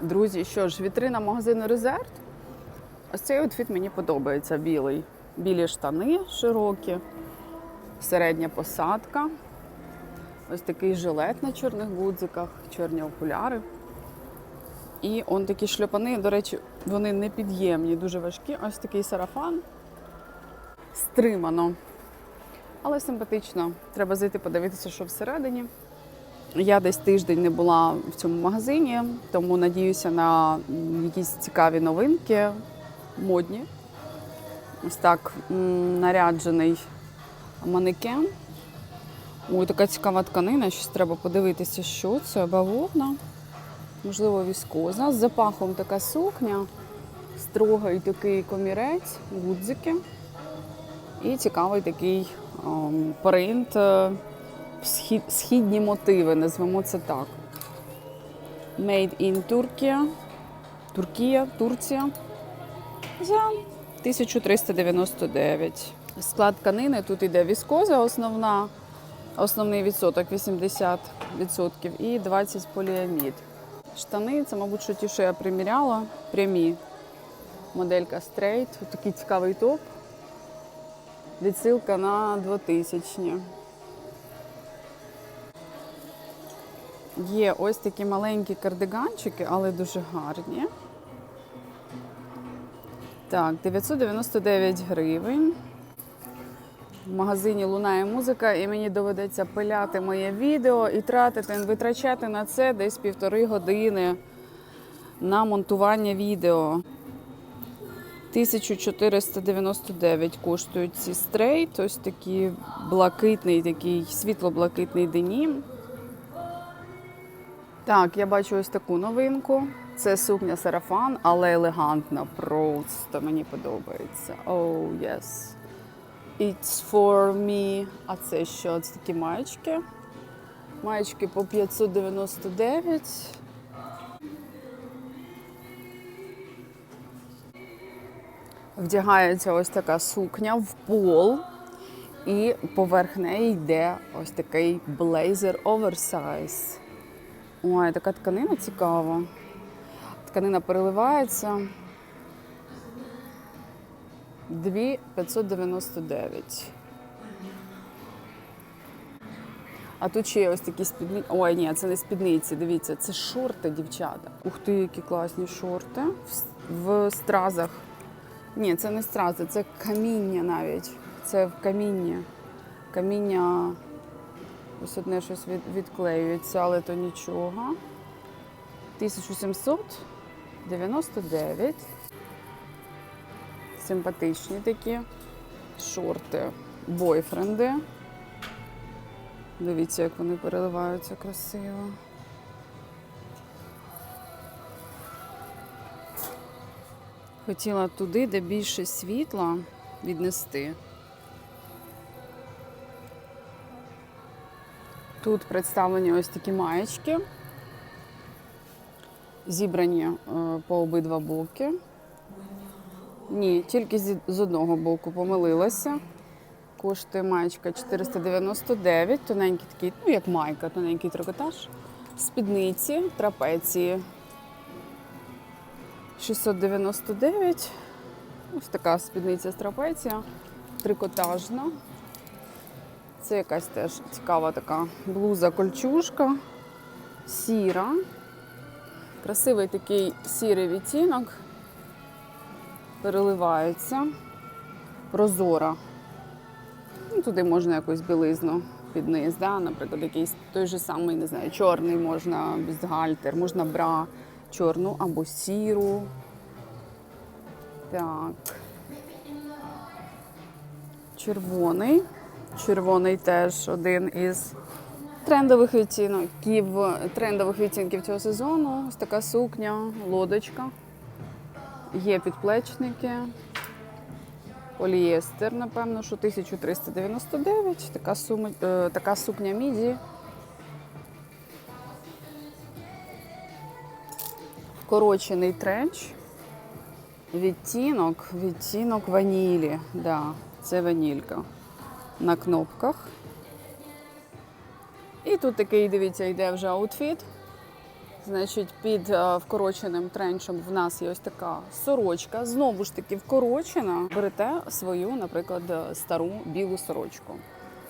Друзі, що ж, вітрина магазину Резерв. Ось цей outfit мені подобається білий. Білі штани широкі, середня посадка. Ось такий жилет на чорних гудзиках, чорні окуляри. І он такі шльопани, до речі, вони непід'ємні, дуже важкі. Ось такий сарафан. Стримано. Але симпатично. Треба зайти подивитися, що всередині. Я десь тиждень не була в цьому магазині, тому надіюся на якісь цікаві новинки, модні. Ось так наряджений манекен. Ой, така цікава тканина, щось треба подивитися, що це бавовна. Можливо, віскоза. З запахом така сукня, строгий такий комірець, гудзики. І цікавий такий ем, принт, е, східні мотиви, назвемо це так. Made in Turkey. Туркія, Турція. За 1399. Склад тканини тут іде віскоза основна, основний відсоток 80% і 20 поліамід. Штани, це, мабуть, що ті, що я приміряла, прямі. Моделька Straight. Такий цікавий топ. Відсилка на 2000 Є ось такі маленькі кардиганчики, але дуже гарні. Так, 999 гривень. В магазині лунає музика, і мені доведеться пиляти моє відео і тратити, витрачати на це десь півтори години на монтування відео. 1499 коштують ці стрейт, ось такий блакитний, такий світло-блакитний денім. Так, я бачу ось таку новинку. Це сукня сарафан, але елегантна. Просто мені подобається. Oh, yes. It's for me. А це що? Це такі маєчки. Маєчки по 599. Вдягається ось така сукня в пол, і поверх неї йде ось такий блейзер оверсайз. Ой, така тканина цікава. Тканина переливається. 2599. А тут ще є ось такі спідниці. Ой, ні, це не спідниці. Дивіться, це шорти, дівчата. Ух ти, які класні шорти. В, стразах. Ні, це не стрази, це каміння навіть. Це в каміння. Каміння. Ось одне щось від, відклеюється, але то нічого. 1799. Симпатичні такі шорти, бойфренди. Дивіться, як вони переливаються красиво. Хотіла туди, де більше світла віднести. Тут представлені ось такі маєчки, зібрані е, по обидва боки. Ні, тільки з одного боку помилилася. Коштує маєчка 499, тоненький такий, ну як майка, тоненький трикотаж. Спідниці, трапеції 699. Ось така спідниця трапеція, трикотажна. Це якась теж цікава така блуза кольчужка, сіра. Красивий такий сірий відтінок. Переливається. Прозора. Ну, туди можна якусь білизну під низ, да? наприклад, якийсь той же самий, не знаю, чорний можна бюстгальтер, можна бра чорну або сіру. Так. Червоний. Червоний теж один із трендових відтінків, трендових відтінків цього сезону. Ось така сукня, лодочка. Є підплечники. Полієстер, напевно, що 1399. Така, сума, е, така сукня міді. Вкорочений тренч. Відтінок, відтінок ванілі. Да, це ванілька на кнопках. І тут такий, дивіться, йде вже аутфіт. Значить, під е, вкороченим тренчем в нас є ось така сорочка. Знову ж таки, вкорочена. Берете свою, наприклад, стару білу сорочку.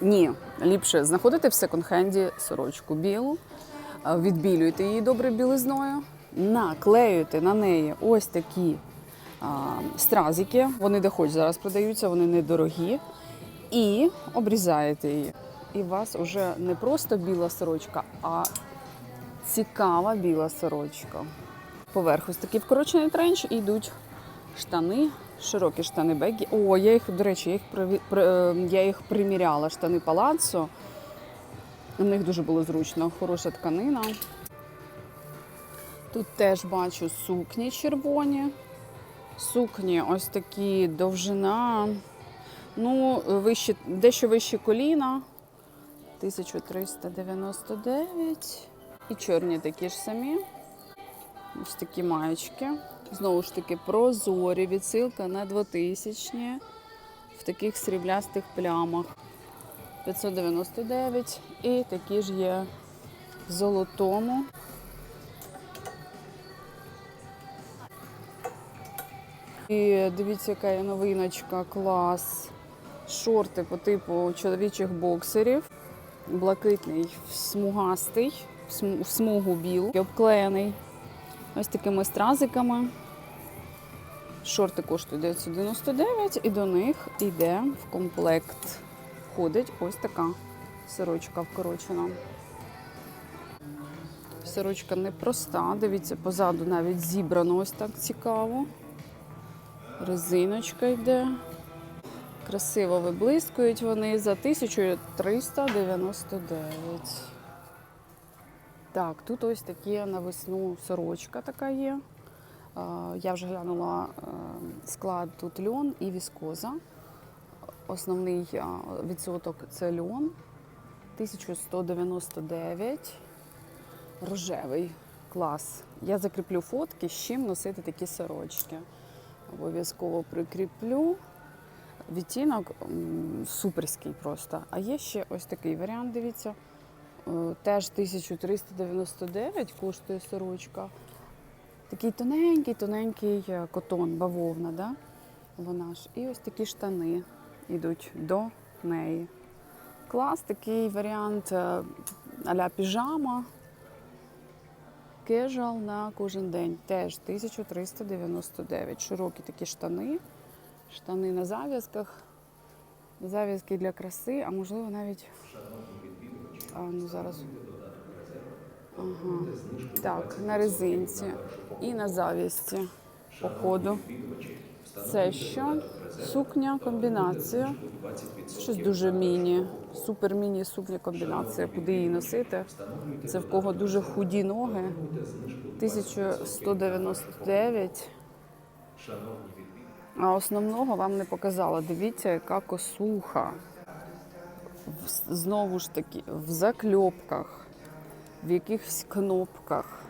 Ні, ліпше знаходите в секонд-хенді сорочку білу, е, відбілюєте її добре білизною, наклеюєте на неї ось такі а, стразики. Вони де хоч зараз продаються, вони недорогі. І обрізаєте її. І у вас вже не просто біла сорочка, а цікава біла сорочка. Поверх ось такий вкорочений тренч і йдуть штани, широкі штани бегі. О, я їх, до речі, я їх, е, я їх приміряла, штани палаццо. У них дуже було зручно, хороша тканина. Тут теж бачу сукні червоні. Сукні ось такі довжина. Ну, вище, дещо вище коліна. 1399. І чорні такі ж самі. Ось такі маєчки. Знову ж таки, прозорі, відсилка на 2000 в таких сріблястих плямах. 599. І такі ж є в золотому. І дивіться, яка є новиночка, клас. Шорти по типу чоловічих боксерів. Блакитний, смугастий, в смугу біл, обклеєний ось такими стразиками. Шорти коштують 999 і до них йде в комплект. Входить ось така сорочка вкорочена. Сорочка непроста. Дивіться, позаду навіть зібрано ось так цікаво. Резиночка йде. Красиво виблискують вони за 1399. Так, тут ось такі на весну сорочка така є. Я вже глянула е, склад тут льон і віскоза. Основний відсоток це льон. 1199. Рожевий клас. Я закріплю фотки, з чим носити такі сорочки. Обов'язково прикріплю. Відтінок суперський просто. А є ще ось такий варіант, дивіться. Е, Теж 1399 коштує сорочка. Такий тоненький, тоненький е, котон, бавовна, да? вона ж. І ось такі штани йдуть до неї. Клас, такий варіант е, а-ля піжама. Кежуал на кожен день. Теж 1399. Широкі такі штани. Штани на зав'язках. Зав'язки для краси, а можливо навіть. А, ну зараз. Ага. Так, на резинці і на зав'язці по ходу. Це що? Сукня, комбінація. Щось дуже міні. Супер міні сукня комбінація. Куди її носити? Це в кого дуже худі ноги. 1199. А основного вам не показала. Дивіться, яка косуха. Знову ж таки, в закльопках, в якихось кнопках,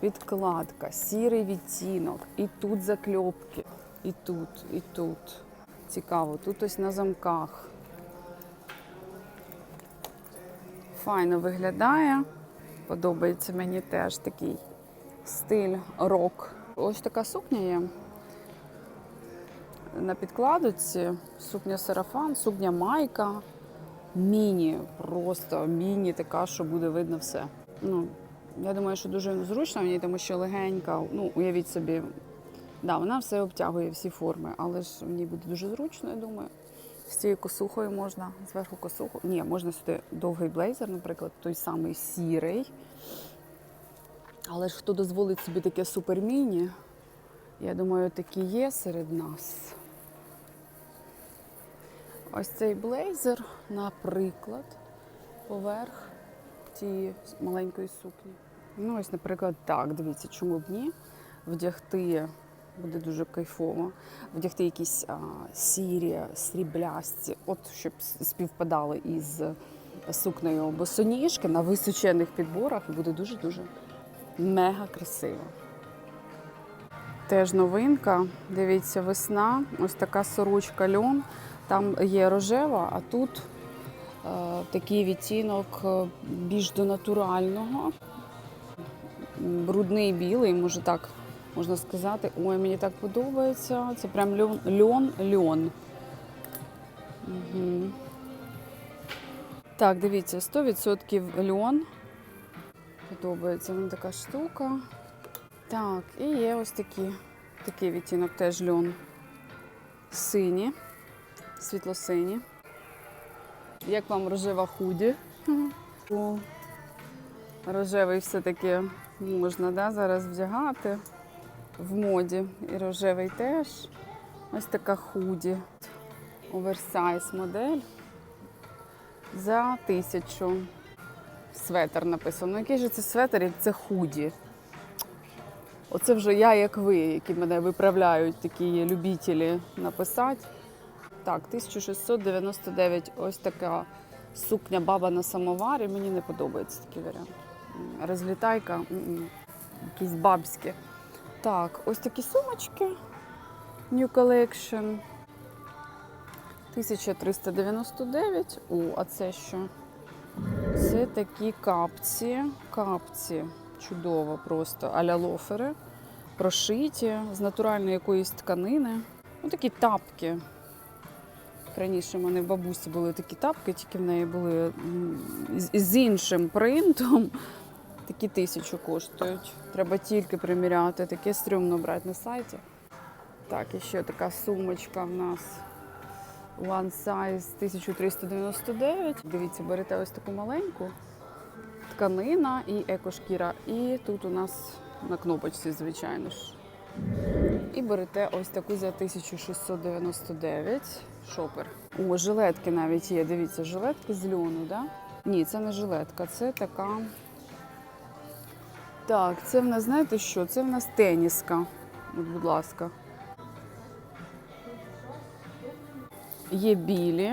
підкладка, сірий відтінок. І тут закльопки, і тут, і тут. Цікаво, тут ось на замках. Файно виглядає. Подобається мені теж такий стиль рок. Ось така сукня є на підкладочці сукня сарафан, сукня майка, міні, просто міні, така, що буде видно все. Ну, я думаю, що дуже зручно в ній, тому що легенька. Ну, уявіть собі, да, вона все обтягує всі форми, але ж в ній буде дуже зручно, я думаю. З цією косухою можна зверху косуху. Ні, можна сюди довгий блейзер, наприклад, той самий сірий. Але ж хто дозволить собі таке суперміні, я думаю, такі є серед нас. Ось цей блейзер, наприклад, поверх тієї маленької сукні. Ну, ось, наприклад, так, дивіться, чому б ні. Вдягти буде дуже кайфово. Вдягти якісь а, сірі, сріблясті, от щоб співпадали із сукнею босоніжки на височених підборах, і буде дуже-дуже мега красиво. Теж новинка. Дивіться, весна. Ось така сорочка льон. Там є рожева, а тут е, такий відтінок е, більш до натурального. брудний білий, може так можна сказати. Ой, мені так подобається. Це прям льон, льон, льон. Угу. Так, дивіться, 100% льон. Подобається мені така штука. Так, і є ось такі, такий відтінок теж льон. Сині, світло-сині. Як вам рожева худі? О, рожевий все-таки можна да, зараз вдягати в моді. І рожевий теж. Ось така худі. Оверсайз модель. За тисячу. Светер написано. Ну, який же це светер, як це худі? Оце вже я, як ви, які мене виправляють, такі є любителі написати. Так, 1699. Ось така сукня баба на самоварі. Мені не подобається такий варіант. Розлітайка, якісь бабські. Так, ось такі сумочки. New Collection. 1399. О, а це що? Це такі капці. Капці. Чудово просто. Аля лофери. Прошиті з натуральної якоїсь тканини. Ну, такі тапки. Раніше в мене в бабусі були такі тапки, тільки в неї були з, іншим принтом. Такі тисячу коштують. Треба тільки приміряти. Таке стрьомно брати на сайті. Так, і ще така сумочка в нас. One size 1399. Дивіться, берете ось таку маленьку тканина і екошкіра. І тут у нас на кнопочці, звичайно ж. І берете ось таку за 1699 шопер. О, жилетки навіть є. Дивіться, жилетки з льону, да? Ні, це не жилетка, це така. Так, це в нас, знаєте що? Це в нас теніска. От, будь ласка. Є білі.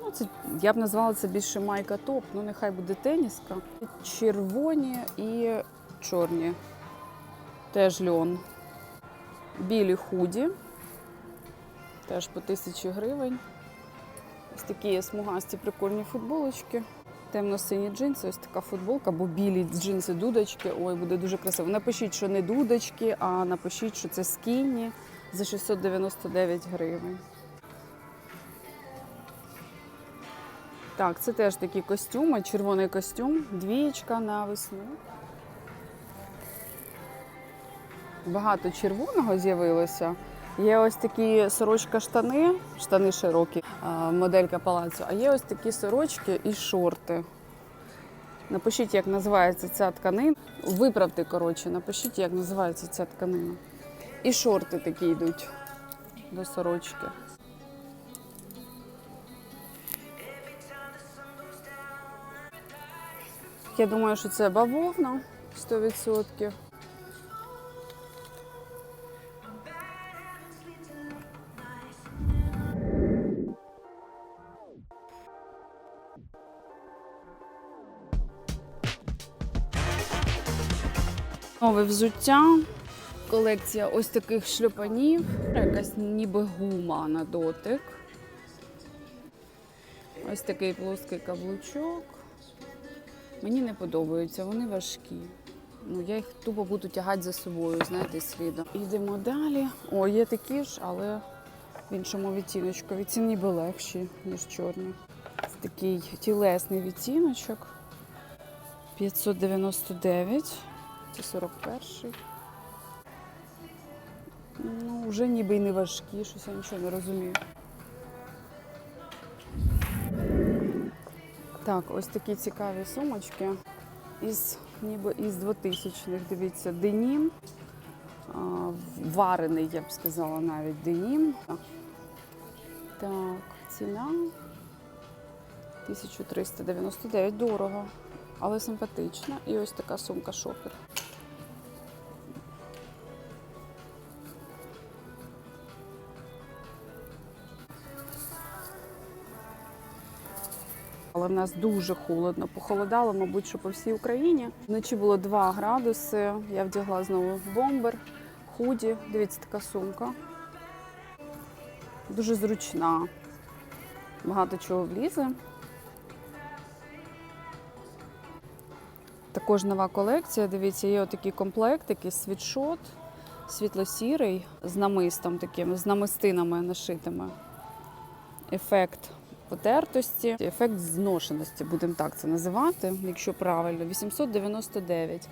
Ну, це, я б назвала це більше майка топ, ну нехай буде теніска. Червоні і чорні. Теж льон. Білі худі. Теж по тисячі гривень. Ось такі смугасті прикольні футболочки. Темно-сині джинси, ось така футболка, або білі джинси дудочки. Ой, буде дуже красиво. Напишіть, що не дудочки, а напишіть, що це скінні за 699 гривень. Так, це теж такі костюми, червоний костюм, двієчка на весну. Багато червоного з'явилося. Є ось такі сорочка-штани, штани широкі, моделька палацу, а є ось такі сорочки і шорти. Напишіть, як називається ця тканина. Виправте, коротше, напишіть, як називається ця тканина. І шорти такі йдуть до сорочки. Я думаю, що це бавовна 100%. Нове взуття. Колекція ось таких шльопанів. Якась ніби гума на дотик. Ось такий плоский каблучок. Мені не подобаються, вони важкі. Ну, я їх тупо буду тягати за собою, знаєте, слідом. Йдемо далі. О, є такі ж, але в іншому відтіночку. Ці ніби легші, ніж чорні. Такий тілесний відтіночок. 599. Це 41-й. Ну, вже ніби й не важкі, щось я нічого не розумію. Так, ось такі цікаві сумочки із ніби із 2000-х. Дивіться, денім. Варений, я б сказала, навіть денім. Так, ціна 1399. Дорого, але симпатична. І ось така сумка шопер. Але в нас дуже холодно. Похолодало, мабуть, що по всій Україні. Вночі було 2 градуси. Я вдягла знову бомбер, худі. Дивіться, така сумка. Дуже зручна. Багато чого влізе. Також нова колекція. Дивіться, є отакий комплект, такий світшот, світло-сірий з намистом таким, з намистинами нашитими. Ефект потертості, ефект зношеності, будемо так це називати, якщо правильно, 899.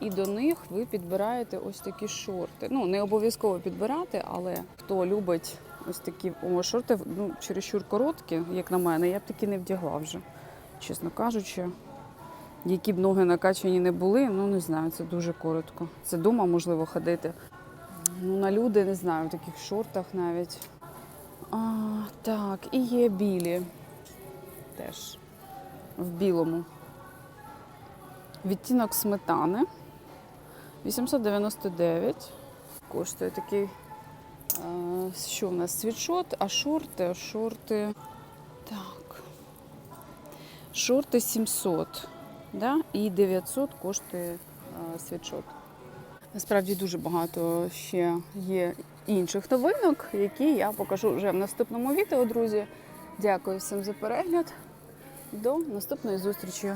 І до них ви підбираєте ось такі шорти. Ну, не обов'язково підбирати, але хто любить ось такі о, шорти, ну, чересчур короткі, як на мене, я б такі не вдягла вже, чесно кажучи. Які б ноги накачані не були, ну не знаю, це дуже коротко. Це дома можливо ходити. Ну, на люди не знаю, в таких шортах навіть. А, так, і є білі. Теж в білому. Відтінок сметани. 899. Коштує такий. е, Що в нас? Світшот, а шорти? Шорти. Так. Шорти 700. Да? І 900 коштує е, світшот. Насправді дуже багато ще є інших новинок, які я покажу вже в наступному відео, друзі. Дякую всім за перегляд. До наступної зустрічі.